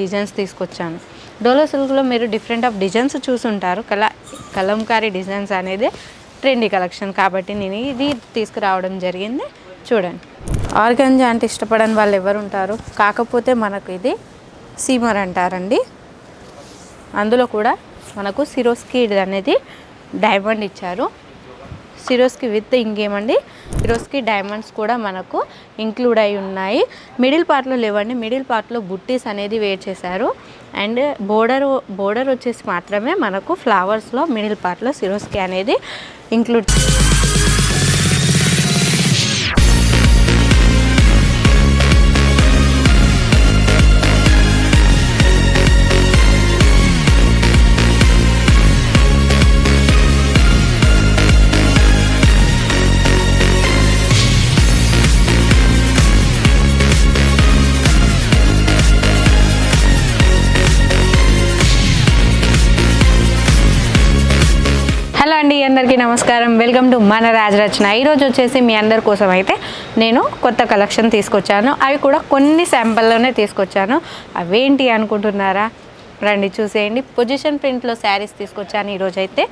Designs తీసుకొచ్చాను. డోలో సిల్క్లో మీరు డిఫరెంట్ ఆఫ్ డిజైన్స్ చూసుంటారు. కల కలంకారీ డిజైన్స్ అనేది ట్రెండీ కలెక్షన్ కాబట్టి నేను ఇది తీసుకురావడం జరిగింది. చూడండి. ఆర్గంజా అంటే ఇష్టపడని వాళ్ళు ఎవరు ఉంటారు కాకపోతే మనకు ఇది సీమర్ అంటారండి. అందులో కూడా మనకు సిరోస్కి అనేది డైమండ్ ఇచ్చారు. సిరోస్కి విత్ ఇంకేమండి? సిరోస్కి డైమండ్స్ కూడా మనకు ఇంక్లూడ్ అయి ఉన్నాయి. మిడిల్ పార్ట్లో లేవండి. మిడిల్ పార్ట్లో బుట్టీస్ అనేది వేర్ చేశారు. అండ్ బోర్డర్ బోర్డర్ వచ్చేసి మాత్రమే మనకు ఫ్లవర్స్లో మిడిల్ పార్ట్లో సిరోస్కి అనేది ఇంక్లూడ్ హలో అందరికీ నమస్కారం. వెల్కమ్ టు మన రాజరచన. ఈరోజు వచ్చేసి మీ అందరి కోసం అయితే నేను కొత్త కలెక్షన్ తీసుకొచ్చాను. అవి కూడా కొన్ని శాంపుల్లోనే తీసుకొచ్చాను. అవేంటి అనుకుంటున్నారా? రండి చూసేయండి. పొజిషన్ ప్రింట్లో శారీస్ తీసుకొచ్చాను ఈరోజు అయితే.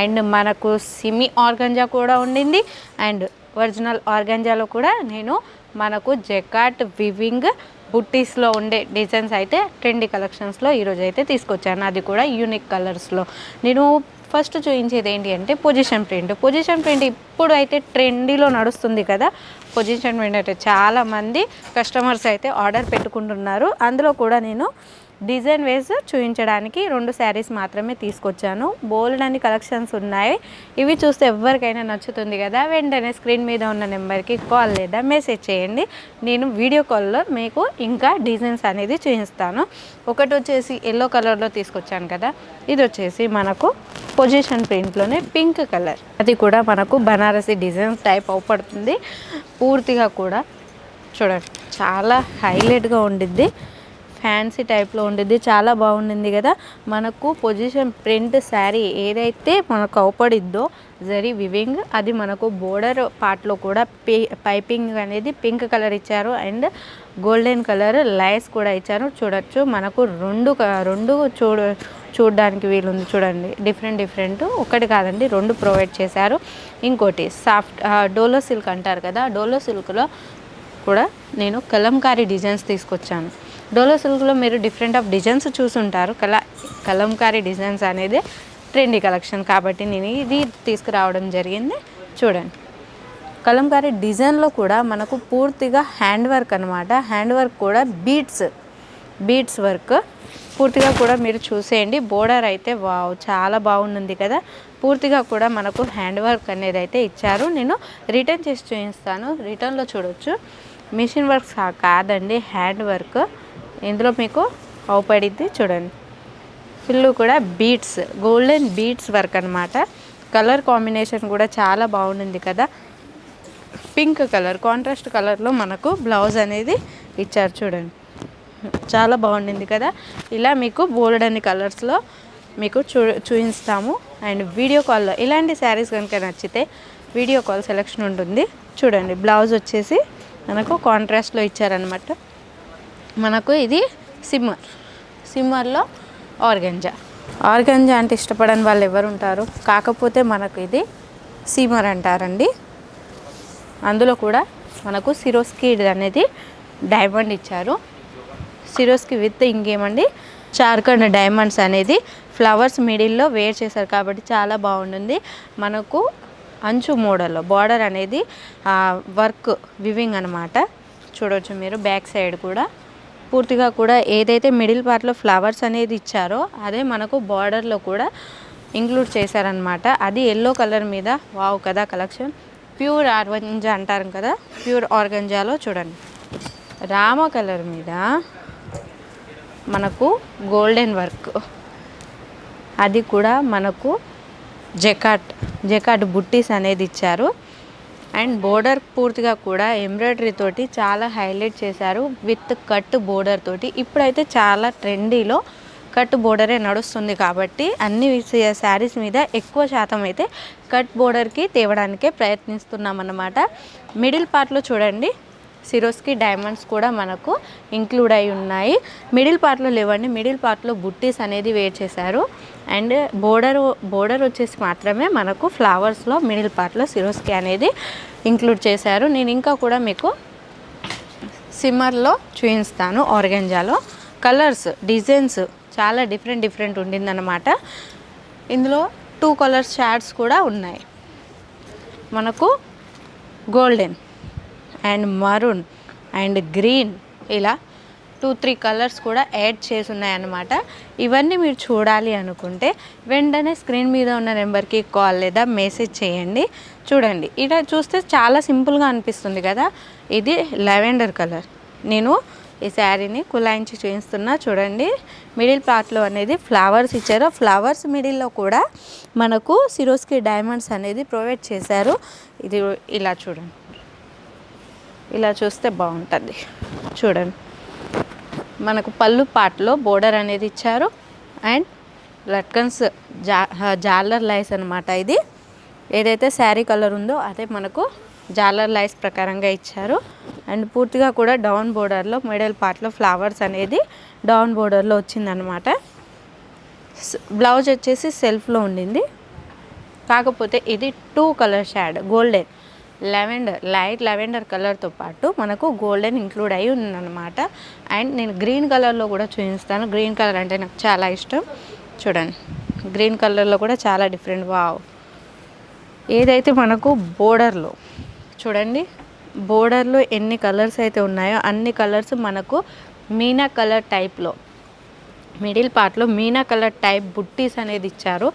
అండ్ మనకు సిమి ఆర్గంజా కూడా ఉండింది. అండ్ ఒరిజినల్ ఆర్గంజాలో కూడా నేను మనకు జెకాట్ వివింగ్ బుట్టీస్లో ఉండే డిజైన్స్ అయితే ట్రెండీ కలెక్షన్స్లో ఈరోజు అయితే తీసుకొచ్చాను. అది కూడా యూనిక్ కలర్స్లో నేను ఫస్ట్ చూపించేది ఏంటి అంటే పొజిషన్ ప్రింట్. పొజిషన్ ప్రింట్ ఇప్పుడు అయితే ట్రెండీలో నడుస్తుంది కదా. పొజిషన్ ప్రింట్ అయితే చాలామంది కస్టమర్స్ అయితే ఆర్డర్ పెట్టుకుంటున్నారు. అందులో కూడా నేను డిజైన్ వేస్ చూపించడానికి రెండు శారీస్ మాత్రమే తీసుకొచ్చాను. బోల్డ్ అని కలెక్షన్స్ ఉన్నాయి. ఇవి చూస్తే ఎవరికైనా నచ్చుతుంది కదా. వెంటనే స్క్రీన్ మీద ఉన్న నెంబర్కి కాల్ లేదా మెసేజ్ చేయండి. నేను వీడియో కాల్లో మీకు ఇంకా డిజైన్స్ అనేది చూపిస్తాను. ఒకటి వచ్చేసి ఎల్లో కలర్లో తీసుకొచ్చాను కదా. ఇది వచ్చేసి మనకు పొజిషన్ ప్రింట్లోనే పింక్ కలర్. అది కూడా మనకు బనారసి డిజైన్స్ టైప్ అవుపడుతుంది. పూర్తిగా కూడా చూడండి చాలా హైలైట్గా ఉండిద్ది. ఫ్యాన్సీ టైప్లో ఉండిద్ది. చాలా బాగుండింది కదా. మనకు పొజిషన్ ప్రింట్ శారీ ఏదైతే మనకు అవపడిద్దో జరీ వివింగ్ అది మనకు బోర్డర్ పార్ట్లో కూడా పే పైపింగ్ అనేది పింక్ కలర్ ఇచ్చారు. అండ్ గోల్డెన్ కలర్ లైస్ కూడా ఇచ్చారు. చూడొచ్చు. మనకు రెండు రెండు చూడ చూడడానికి వీలుంది చూడండి. Different different. ఒకటి కాదండి రెండు ప్రొవైడ్ చేశారు. ఇంకోటి సాఫ్ట్ డోలో సిల్క్ అంటారు కదా. డోలో సిల్క్లో కూడా నేను కలంకారీ డిజైన్స్ తీసుకొచ్చాను. డోలో సిల్క్లో మీరు డిఫరెంట్ ఆఫ్ డిజైన్స్ చూసుంటారు. కల కలంకారీ డిజైన్స్ అనేది ట్రెండీ కలెక్షన్ కాబట్టి నేను ఇది తీసుకురావడం జరిగింది. చూడండి. కలంకారీ డిజైన్లో కూడా మనకు పూర్తిగా హ్యాండ్ వర్క్ అనమాట హ్యాండ్ వర్క్ కూడా బీట్స్ బీట్స్ వర్క్. పూర్తిగా కూడా మీరు చూసేయండి. బోర్డర్ అయితే వావ్ చాలా బాగుంది కదా. పూర్తిగా కూడా మనకు హ్యాండ్ వర్క్ అనేది అయితే ఇచ్చారు. నేను రిటర్న్ చేసి చూపిస్తాను. రిటర్న్లో చూడొచ్చు. మిషన్ వర్క్ కాదండి. Hand work. ఇందులో మీకు అవపడిద్ది చూడండి. ఫుల్ కూడా బీట్స్ గోల్డెన్ బీట్స్ వర్క్ అనమాట కలర్ కాంబినేషన్ కూడా చాలా బాగుంది కదా. పింక్ కలర్ కాంట్రాస్ట్ కలర్లో మనకు బ్లౌజ్ అనేది ఇచ్చారు చూడండి. చాలా బాగుండింది కదా. ఇలా మీకు బోల్డ్ అని కలర్స్లో మీకు చూ చూపిస్తాము. అండ్ వీడియో కాల్లో ఇలాంటి శారీస్ కనుక నచ్చితే వీడియో కాల్ సెలెక్షన్ ఉంటుంది. చూడండి బ్లౌజ్ వచ్చేసి మనకు కాంట్రాస్ట్లో ఇచ్చారనమాట మనకు ఇది సిమ్మర్. సిమ్మర్లో ఆర్గంజా. ఆర్గంజా అంటే ఇష్టపడని వాళ్ళు ఎవరు ఉంటారు? కాకపోతే మనకు ఇది సీమర్ అంటారండి. అందులో కూడా మనకు సిరోస్కి అనేది డైమండ్ ఇచ్చారు. సిరోస్కి విత్ ఇంకేమండి? చార్కండ్ డైమండ్స్ అనేది ఫ్లవర్స్ మిడిల్లో వేర్ చేశారు కాబట్టి చాలా బాగుంటుంది. మనకు అంచు మోడల్లో బార్డర్ అనేది వర్క్ వివింగ్ అనమాట చూడవచ్చు మీరు బ్యాక్ సైడ్ కూడా. పూర్తిగా కూడా ఏదైతే మిడిల్ పార్ట్లో ఫ్లవర్స్ అనేది ఇచ్చారో అదే మనకు బార్డర్లో కూడా ఇంక్లూడ్ చేశారనమాట అది ఎల్లో కలర్ మీద వావ్ కదా కలెక్షన్. ప్యూర్ ఆర్గంజా అంటారు కదా ప్యూర్ ఆర్గంజాలో చూడండి. రామ కలర్ మీద మనకు గోల్డెన్ వర్క్. అది కూడా మనకు జకాట్ జకాట్ బుట్టీస్ అనేది ఇచ్చారు. అండ్ బోర్డర్ పూర్తిగా కూడా ఎంబ్రాయిడరీ తోటి చాలా హైలైట్ చేశారు విత్ కట్ బోర్డర్ తోటి. ఇప్పుడైతే చాలా ట్రెండీలో కట్ బోర్డరే నడుస్తుంది కాబట్టి అన్ని శారీస్ మీద ఎక్కువ శాతం అయితే కట్ బోర్డర్కి తేవడానికే ప్రయత్నిస్తున్నాం అన్నమాట మిడిల్ పార్ట్లో చూడండి. సిరోస్కి డైమండ్స్ కూడా మనకు ఇంక్లూడ్ అయి ఉన్నాయి. మిడిల్ పార్ట్లో లేవండి. మిడిల్ పార్ట్లో బుట్టీస్ అనేది వేర్ చేశారు. అండ్ బోర్డర్ బోర్డర్ వచ్చేసి మాత్రమే మనకు ఫ్లవర్స్లో మిడిల్ పార్ట్లో సిరోస్కి అనేది ఇంక్లూడ్ చేశారు. నేను ఇంకా కూడా మీకు సిమ్మర్లో చూపిస్తాను ఆర్గెంజాలో. కలర్స్ డిజైన్స్ చాలా డిఫరెంట్ డిఫరెంట్ ఉండిందన్నమాట. ఇందులో టూ కలర్స్ షాడ్స్ కూడా ఉన్నాయి. మనకు golden. And maroon and green ఇలా టూ త్రీ కలర్స్ కూడా యాడ్ చేసి ఉన్నాయన్నమాట ఇవన్నీ మీరు చూడాలి అనుకుంటే వెంటనే స్క్రీన్ మీద ఉన్న నెంబర్కి కాల్ లేదా మెసేజ్ చేయండి. చూడండి ఇలా చూస్తే చాలా సింపుల్గా అనిపిస్తుంది కదా? ఇది లెవెండర్ కలర్. నేను ఈ శారీని కులాయించి చూపిస్తున్నా చూడండి. మిడిల్ పార్ట్లో అనేది ఫ్లవర్స్ ఇచ్చారు. ఫ్లవర్స్ మిడిల్లో కూడా మనకు సిరోస్కి డైమండ్స్ అనేది ప్రొవైడ్ చేశారు. ఇది ఇలా చూడండి. ఇలా చూస్తే బాగుంటుంది. చూడండి. మనకు పళ్ళు పాటలో బోర్డర్ అనేది ఇచ్చారు. అండ్ లట్కన్స్ జా జాలర్ లైస్ అనమాట ఇది. ఏదైతే శారీ కలర్ ఉందో అదే మనకు జాలర్ లైస్ ప్రకారంగా ఇచ్చారు. అండ్ పూర్తిగా కూడా డౌన్ బోర్డర్లో మిడిల్ పార్ట్లో ఫ్లవర్స్ అనేది డౌన్ బోర్డర్లో వచ్చిందనమాట బ్లౌజ్ వచ్చేసి సెల్ఫ్లో ఉండింది. కాకపోతే ఇది two colour shade golden. Lavender light lavender కలర్తో పాటు మనకు గోల్డెన్ ఇంక్లూడ్ అయి ఉందన్నమాట. అండ్ నేను గ్రీన్ కలర్లో కూడా చూపిస్తాను. గ్రీన్ కలర్ అంటే నాకు చాలా ఇష్టం. చూడండి గ్రీన్ కలర్లో కూడా చాలా డిఫరెంట్. వావ్! ఏదైతే మనకు బోర్డర్లో చూడండి బోర్డర్లో ఎన్ని కలర్స్ అయితే ఉన్నాయో అన్ని కలర్స్ మనకు మీనా కలర్ టైప్లో మిడిల్ పార్ట్లో మీనా కలర్ టైప్ బుట్టీస్ అనేది ఇచ్చారు.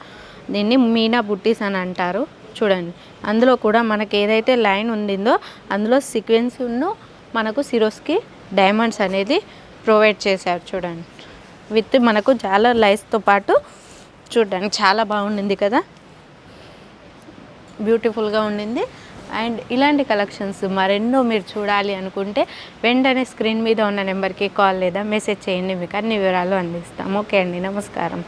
దీన్ని మీనా బుట్టీస్ అని అంటారు. చూడండి. అందులో కూడా మనకి ఏదైతే లైన్ ఉండిందో అందులో సీక్వెన్స్ను మనకు సిరోస్కి డైమండ్స్ అనేది ప్రొవైడ్ చేశారు చూడండి. విత్ మనకు చాలా లైస్తో పాటు చూడడానికి చాలా బాగుండింది కదా. బ్యూటిఫుల్గా ఉండింది. అండ్ ఇలాంటి కలెక్షన్స్ మరెన్నో మీరు చూడాలి అనుకుంటే వెంటనే స్క్రీన్ మీద ఉన్న నెంబర్కి కాల్ లేదా మెసేజ్ చేయండి. మీకు అన్ని వివరాలు అందిస్తాం. ఓకే అండి. నమస్కారం.